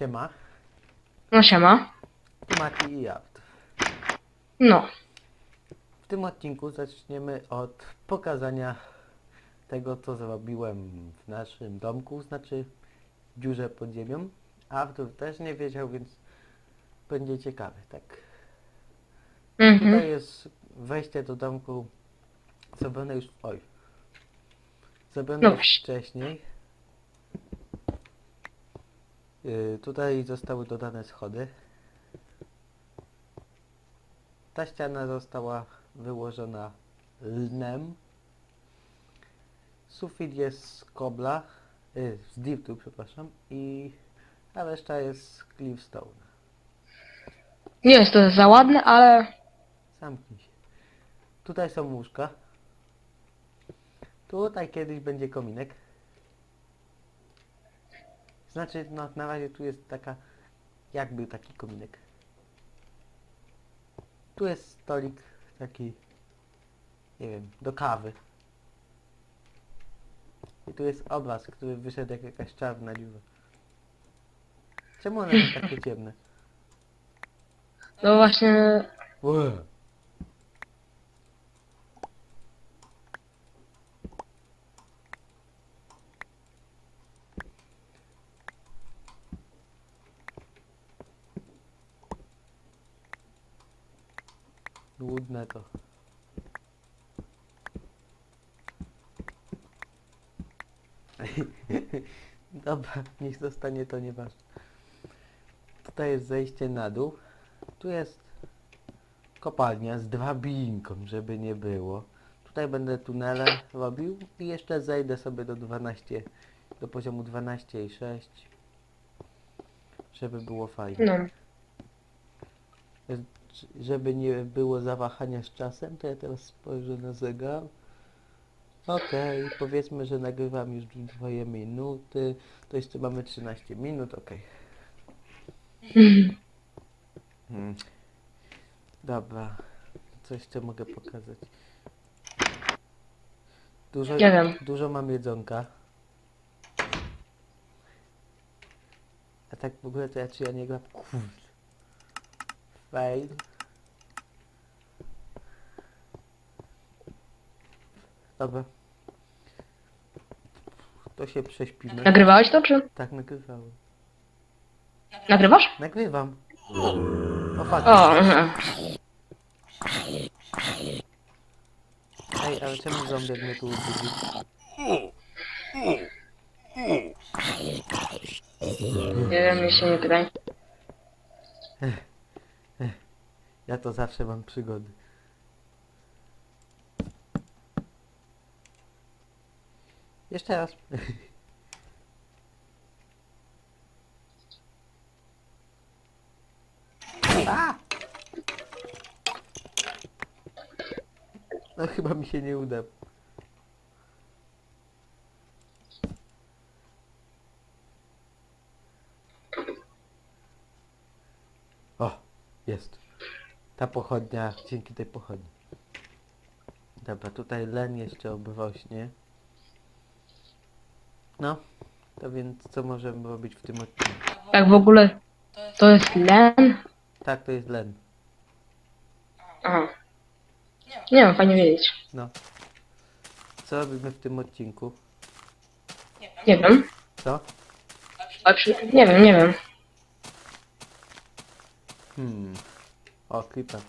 Siema, No siema. tu Mati i Jaft. No. W tym odcinku zaczniemy od pokazania tego, co zrobiłem w naszym domku, znaczy dziurze pod ziemią. Artur też nie wiedział, więc będzie ciekawy, tak. Mhm. Tutaj jest wejście do domku zrobione już, oj, zrobione No już właśnie. wcześniej. Yy, tutaj zostały dodane schody. Ta ściana została wyłożona lnem. Sufit jest z kobla, yy, z dirtu, przepraszam, i a reszta jest z cliffstone. Nie jest to za ładne, ale Zamknij się. Tutaj są łóżka. Tutaj kiedyś będzie kominek. Znaczy, no na razie tu jest taka, jakby taki kominek. Tu jest stolik taki, nie wiem, do kawy. I tu jest obraz, który wyszedł jak jakaś czarna dziura. Czemu one są takie ciemne? no właśnie Ue. Nudne to. Dobra, niech zostanie to nieważne. Tutaj jest zejście na dół. Tu jest kopalnia z drabinką, żeby nie było. Tutaj będę tunele robił i jeszcze zejdę sobie do 12, do poziomu 12 i 6, żeby było fajnie. no. Żeby nie było zawahania z czasem, to ja teraz spojrzę na zegar. Okej, powiedzmy, że nagrywam już dwie minuty, to jeszcze mamy 13 minut, okej. Hmm. Dobra, co jeszcze mogę pokazać? Dużo, Nie wiem. dużo mam jedzonka. A tak w ogóle to ja czy ja nie gram? Kurde. Fail. Dobra. To się prześpimy. Nagrywałeś to, czy? Tak, nagrywałem. Nagrywasz? Nagrywam. O, fuck. O, mhm. Ej, ale czemu zombie mnie tu budzi? nie wiem, mi się nie pytaj. Ja to zawsze mam przygody. Jeszcze raz. A! No chyba mi się nie uda. O, jest. Ta pochodnia, dzięki tej pochodni. Dobra, tutaj len jeszcze obrośnie. No, to więc co możemy robić w tym odcinku? Tak w ogóle to jest len? Tak, to jest len. Aha. Nie wiem, fajnie wiedzieć. No. Co robimy w tym odcinku? Nie wiem. Co? Przy... Nie wiem, nie wiem. Hmm. O, creeper.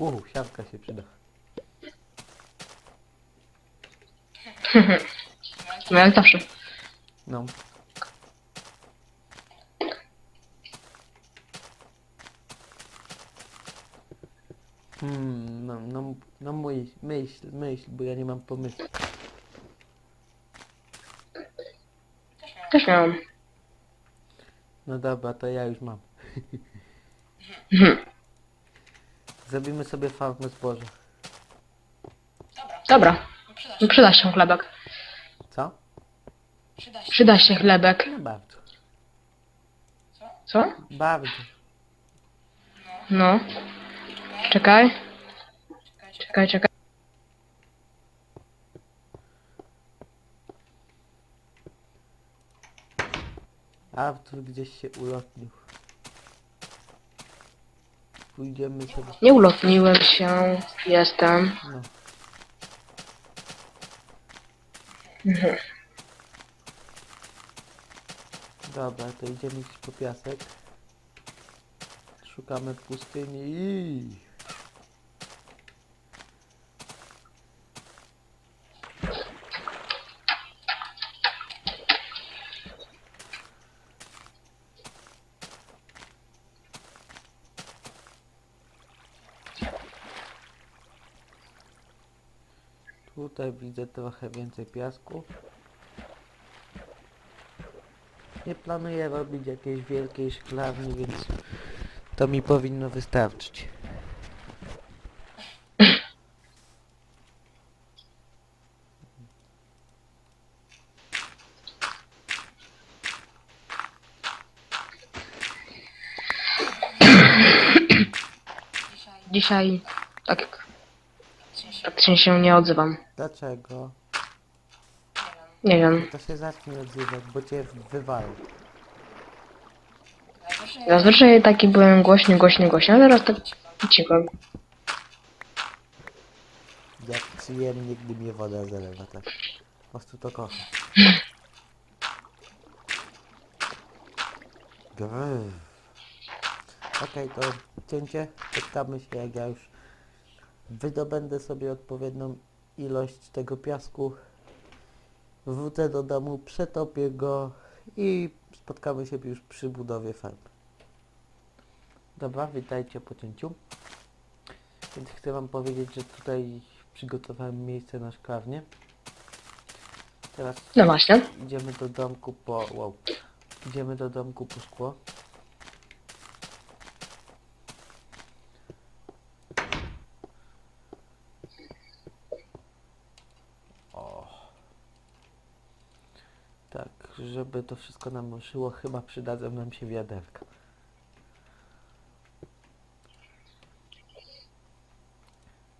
Uuu, siatka się przyda. No jak zawsze. No. Hmm, no, no, no mój, myśl, myśl, bo ja nie mam pomysłu. Też miałam. No dobra, to ja już mam. Zrobimy sobie farmę zboża. Dobra. No przyda się chlebek. Co? Przyda się chlebek. No bardzo. Co? Bardzo. No. Czekaj. Czekaj, czekaj. Artur gdzieś się ulotnił. Pójdziemy sobie... Nie ulotniłem się. Jestem. No. Mhm. Dobra, to idziemy gdzieś po piasek. Szukamy pustyni i... Tutaj widzę trochę więcej piasku. Nie planuję robić jakiejś wielkiej szklarni, więc to mi powinno wystarczyć. Dzisiaj tak praktycznie się nie odzywam. Dlaczego? Nie wiem. To się zacznij odzywać, bo cię wywalą. Zazwyczaj taki byłem głośny, głośny, głośny, a teraz tak cicho. Jak przyjemnie, gdy mnie woda zalewa, tak. Po prostu to kocham. Grrr. Okej, to cięcie. Spotkamy się, jak ja już wydobędę sobie odpowiednią ilość tego piasku. Wrócę do domu, przetopię go i spotkamy się już przy budowie farmy. Dobra, witajcie po cięciu. Więc chcę wam powiedzieć, że tutaj przygotowałem miejsce na szklarnię. Teraz No właśnie. idziemy do domku po... Wow. Idziemy do domku po szkło. O. Tak, żeby to wszystko nam ruszyło, chyba przydadzą nam się wiaderka.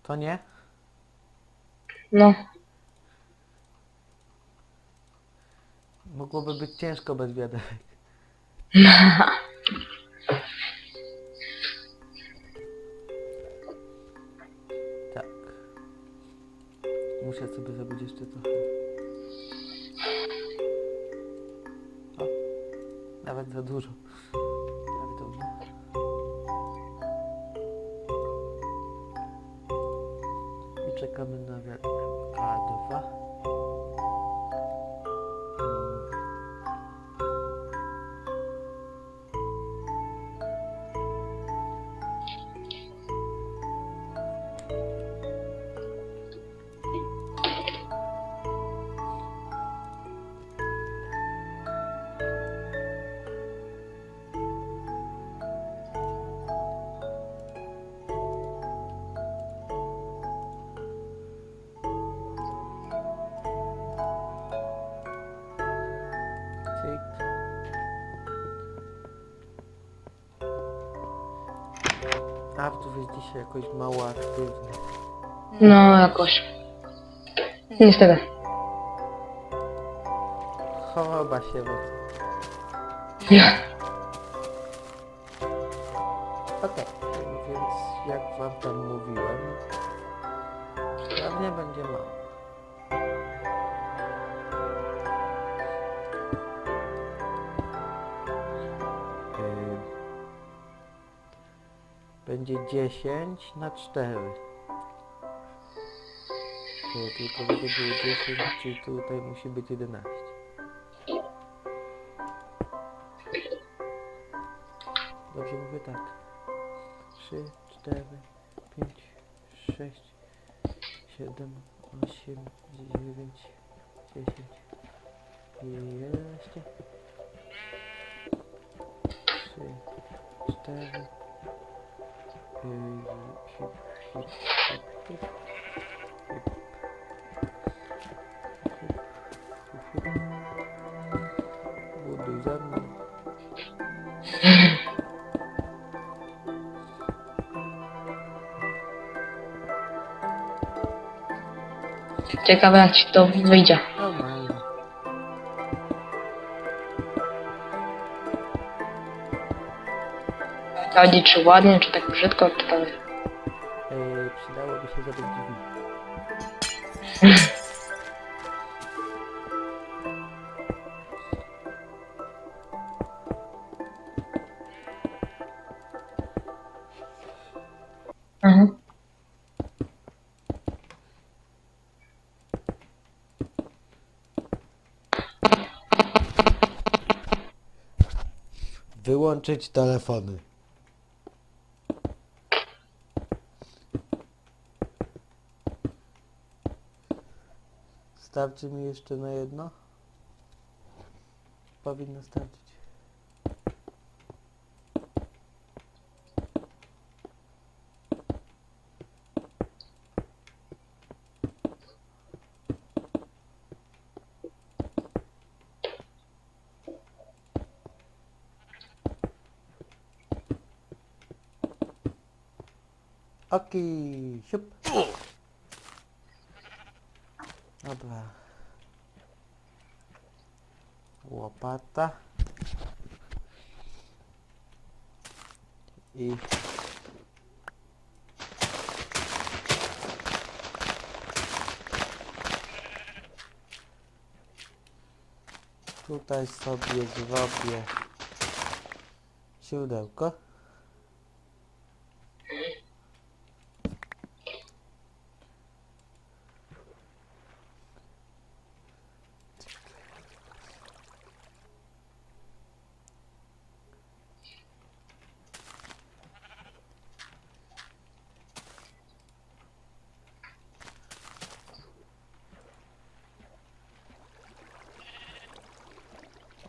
To nie? No. Mogłoby być ciężko bez wiaderek. Tak. Muszę sobie zrobić jeszcze trochę. trochę dużo. Tak, Prawie to. I czekamy na K2. Artur jest dzisiaj jakoś mało aktywny. No jakoś. Niestety. Choroba się rodzi. Nie. Okej, więc jak wam tam mówiłem, pewnie będzie mało. Będzie 10 na 4. Yy, Tylko żeby było 10, czyli tutaj musi być 11. Dobrze mówię tak. 3, 4, 5, 6, 7, 8, 9, 10, 11, 3, 4, Ciekawe jak ci to wyjdzie. Sprawdzić czy ładnie, czy tak brzydko, czy to... Ej, przydałoby się zrobić drzwi. Mhm. Wyłączyć telefony. Starczy mi jeszcze na jedno? Powinno starczyć. Okej, siup. Dobra. Łopata. I... Tutaj sobie zrobię siodełko.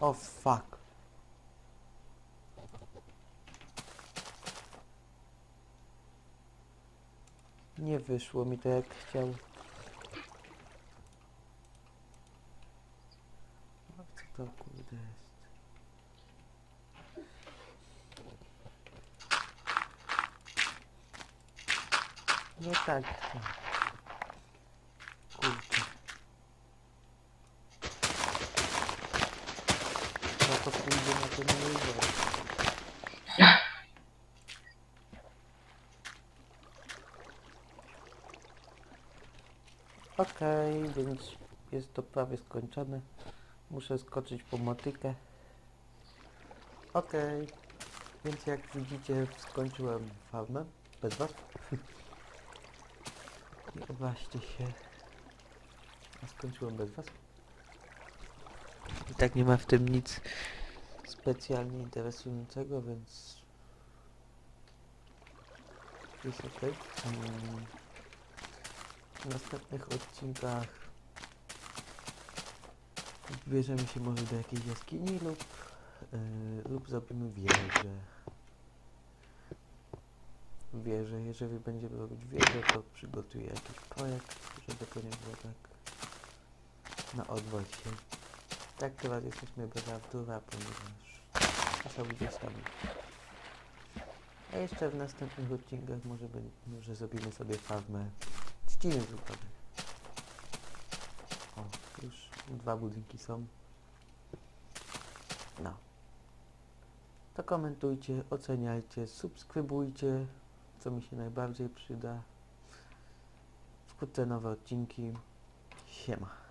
O fuck. Nie wyszło mi to jak chciał. A co to kurde jest? Nie tak. Kurczę. No to pójdzie na ten wor. Okej, więc jest to prawie skończone. Muszę skoczyć po motykę. Okej, więc jak widzicie skończyłem farmę. Bez was. Nie obraźcie się. Skończyłem bez was. I tak nie ma w tym nic specjalnie interesującego, więc jest ok. Mm. W następnych odcinkach bierzemy się może do jakiejś jaskini lub, yy, lub zrobimy wieżę. Wieżę, jeżeli będziemy robić wieżę, to przygotuję jakiś projekt, żeby to nie było tak na odwrót. Tak teraz jesteśmy bez Artura, ponieważ są gdzieś sami. A jeszcze w następnych odcinkach może, może zrobimy sobie farmę trzciny zupowej. O, już dwa budynki są. No. To komentujcie, oceniajcie, subskrybujcie, co mi się najbardziej przyda. Wkrótce nowe odcinki. Siema.